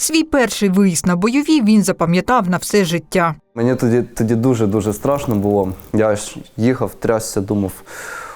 Свій перший виїзд на бойові він запам'ятав на все життя. Мені тоді, тоді дуже-дуже страшно було. Я ж їхав, трясся, думав,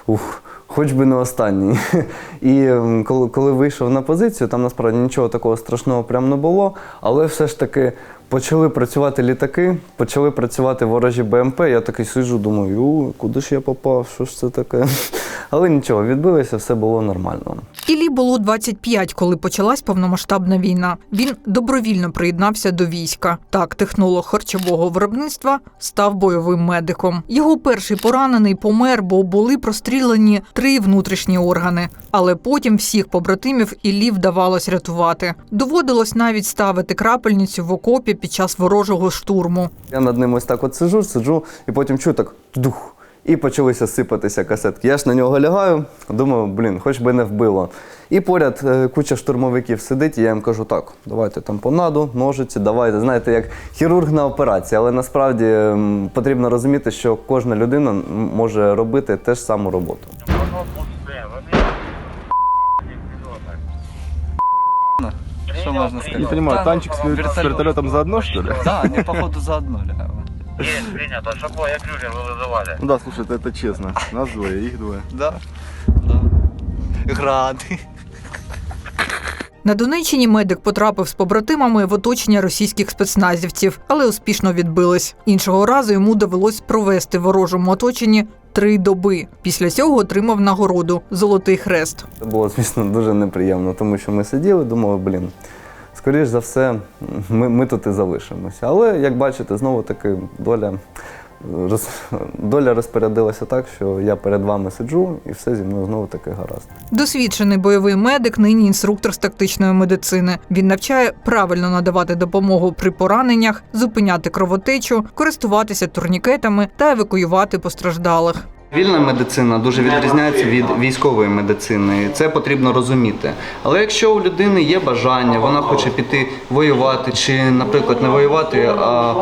ух, хоч би не останній. І коли, коли вийшов на позицію, там насправді нічого такого страшного прям не було, але все ж таки почали працювати літаки, почали працювати ворожі БМП. Я такий сиджу, думаю, куди ж я попав, що ж це таке? Але нічого, відбилося, все було нормально. Іллі було 25, коли почалась повномасштабна війна. Він добровільно приєднався до війська. Так, технолог харчового виробництва став бойовим медиком. Його перший поранений помер, бо були прострілені три внутрішні органи. Але потім всіх побратимів Іллі вдавалось рятувати. Доводилось навіть ставити крапельницю в окопі під час ворожого штурму. Я над ним ось так от сиджу, сиджу, і потім чую так дух. І почалися сипатися касетки. Я ж на нього лягаю, думаю, блін, хоч би не вбило. І поряд е, куча штурмовиків сидить, і я їм кажу, так, давайте там понаду, ножиці, давайте. Знаєте, як хірург на операції. Але насправді потрібно розуміти, що кожна людина може робити те ж саму роботу. Что можно сказать? Не понимаю, Там танчик с, вер- с вертолетом заодно, что ли? Да, походу заодно лягают. Есть, принято. Шабло, я Крюгер, вы вызывали. Ну да, слушай, это, это честно. Нас двое, их двое. Да? Да. Грады. На Донеччині медик потрапив з побратимами в оточення російських спецназівців, але успішно відбились. Іншого разу йому довелось провести в ворожому оточенні три доби. Після цього отримав нагороду Золотий хрест. Це було, звісно, дуже неприємно, тому що ми сиділи, думали, блін, скоріш за все, ми, ми тут і залишимося. Але як бачите, знову таки доля, роз, доля розпорядилася так, що я перед вами сиджу і все зі мною знову таки гаразд. Досвідчений бойовий медик, нині інструктор з тактичної медицини. Він навчає правильно надавати допомогу при пораненнях, зупиняти кровотечу, користуватися турнікетами та евакуювати постраждалих. Вільна медицина дуже відрізняється від військової медицини. Це потрібно розуміти. Але якщо у людини є бажання, вона хоче піти воювати, чи, наприклад, не воювати, а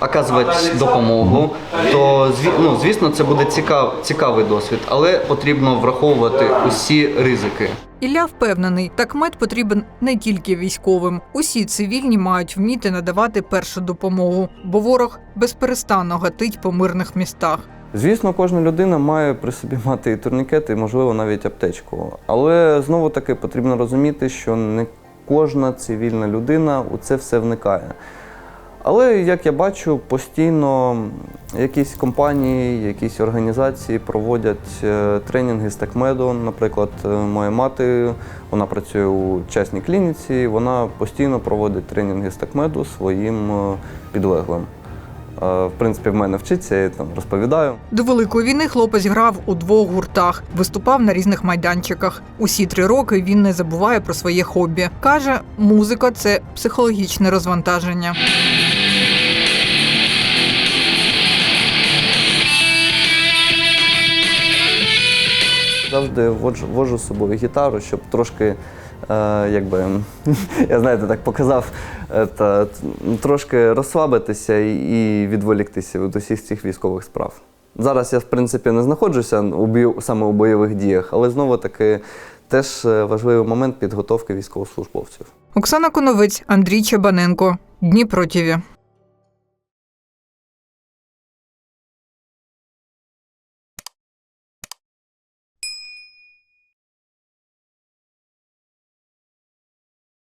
оказувати допомогу, то ну, звісно, це буде цікав, цікавий досвід, але потрібно враховувати усі ризики. Ілля впевнений, такмет потрібен не тільки військовим. Усі цивільні мають вміти надавати першу допомогу, бо ворог безперестанно гатить по мирних містах. Звісно, кожна людина має при собі мати і турнікети, і, можливо, навіть аптечку. Але знову таки потрібно розуміти, що не кожна цивільна людина у це все вникає. Але як я бачу, постійно якісь компанії, якісь організації проводять е, тренінги з такмеду. Наприклад, е, моя мати вона працює у частній клініці, вона постійно проводить тренінги з такмеду своїм е, підлеглим. Е, В принципі, в мене вчиться, я там розповідаю. До великої війни хлопець грав у двох гуртах, виступав на різних майданчиках. Усі три роки він не забуває про своє хобі. каже, музика це психологічне розвантаження. Завжди воджу, вожу з собою гітару, щоб трошки, якби, я знаєте, так показав, е, та, трошки розслабитися і, відволіктися від усіх цих військових справ. Зараз я, в принципі, не знаходжуся у бій, саме у бойових діях, але знову таки теж е, важливий момент підготовки військовослужбовців. Оксана Коновець, Андрій Чабаненко. Дніпро.